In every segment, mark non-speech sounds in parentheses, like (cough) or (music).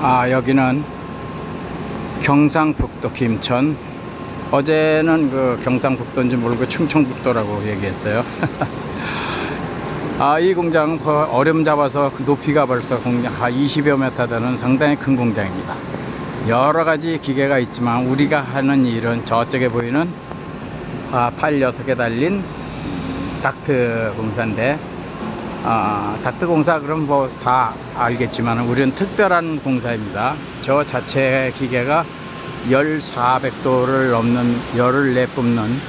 아, 여기는 경상북도 김천. 어제는 그 경상북도인지 모르고 충청북도라고 얘기했어요. (laughs) 아, 이 공장은 거- 어렴 잡아서 그 높이가 벌써 공장 한 20여 메타 되는 상당히 큰 공장입니다. 여러 가지 기계가 있지만 우리가 하는 일은 저쪽에 보이는 아, 팔 6개 달린 닥트 공사인데 아, 닥트 공사 그럼 뭐 다 알겠지만 우리는 특별한 공사입니다. 저 자체 기계가 열 400도를 넘는 열을 내뿜는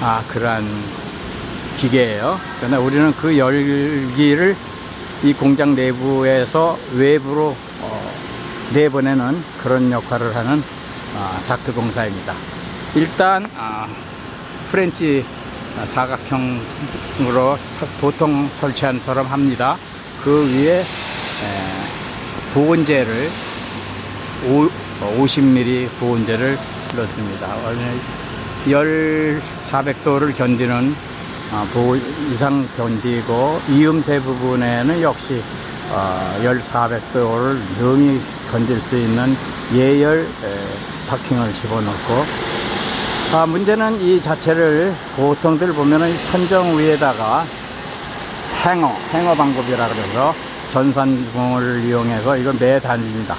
아, 그러한 기계예요. 그러나 우리는 그 열기를 이 공장 내부에서 외부로 어, 내보내는 그런 역할을 하는 아, 닥트 공사입니다. 일단 아, 프렌치 사각형으로 서- 보통 설치한 처럼 합니다. 그 위에 에, 보온재를 오, 50mm 보온재를 넣습니다. 열 400도를 견디는 어, 보 이상 견디고 이음새 부분에는 역시 어, 열 400도를 능히 견딜 수 있는 예열 에, 파킹을 집어넣고 아, 문제는 이 자체를 보통들 보면은 이 천정 위에다가 행어, 행어 방법이라 그래서 전산공을 이용해서 이걸 매 달립니다.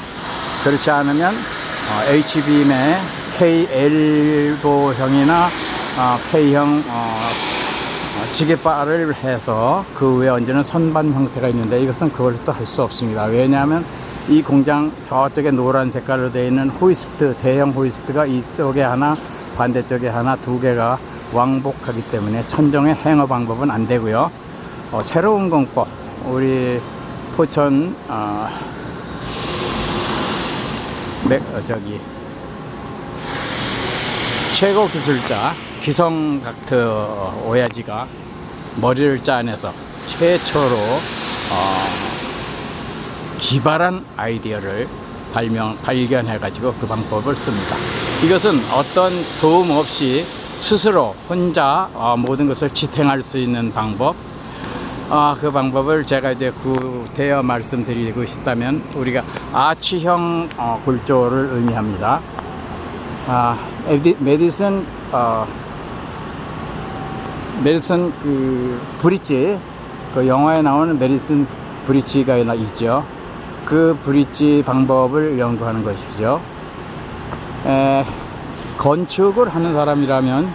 그렇지 않으면 어, H빔의 KL보형이나 어, K형 어, 어, 지게바를 해서 그 위에 얹는 선반 형태가 있는데 이것은 그걸 또 할 수 없습니다. 왜냐하면 이 공장 저쪽에 노란 색깔로 되어 있는 호이스트, 대형 호이스트가 이쪽에 하나, 반대쪽에 하나, 두 개가 왕복하기 때문에 천정의 행어 방법은 안 되고요. 어, 새로운 공법, 우리 포천, 어, 맥, 어, 저기, 최고 기술자 기성각트 오야지가 머리를 짜내서 최초로 어, 기발한 아이디어를 발명 발견해 가지고 그 방법을 씁니다. 이것은 어떤 도움 없이 스스로 혼자 어, 모든 것을 지탱할 수 있는 방법. 아, 그 방법을 제가 이제 구태여 말씀드리고 싶다면 우리가 아치형 어, 골조를 의미합니다. 아, 에디, 메디슨, 어, 메디슨 그 브릿지, 그 영화에 나오는 메디슨 브릿지가 있죠. 그 브릿지 방법을 연구하는 것이죠. 에, 건축을 하는 사람이라면,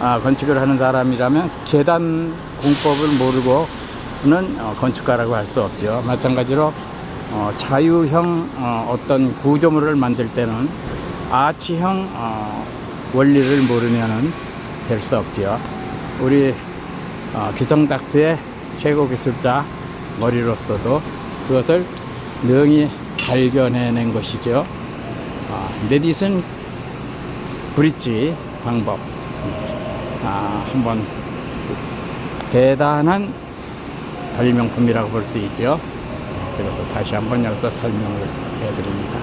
아, 건축을 하는 사람이라면 계단 공법을 모르고는 어, 건축가라고 할 수 없죠. 마찬가지로 어, 자유형 어, 어떤 구조물을 만들 때는 아치형 어, 원리를 모르면은 될 수 없지요. 우리 어, 기성닥트의 최고 기술자 머리로서도 그것을 능히 발견해낸 것이죠. 아, 메디슨 브릿지 방법. 아, 한번 대단한 발명품이라고 볼 수 있죠. 그래서 다시 한번 여기서 설명을 해드립니다.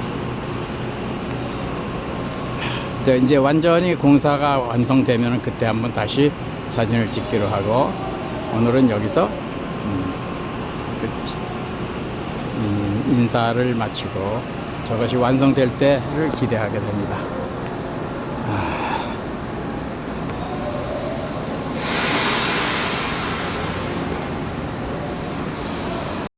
이제 이제 완전히 공사가 완성되면 그때 한번 다시 사진을 찍기로 하고 오늘은 여기서 음, 그, 음, 인사를 마치고 저것이 완성될 때를 기대하게 됩니다.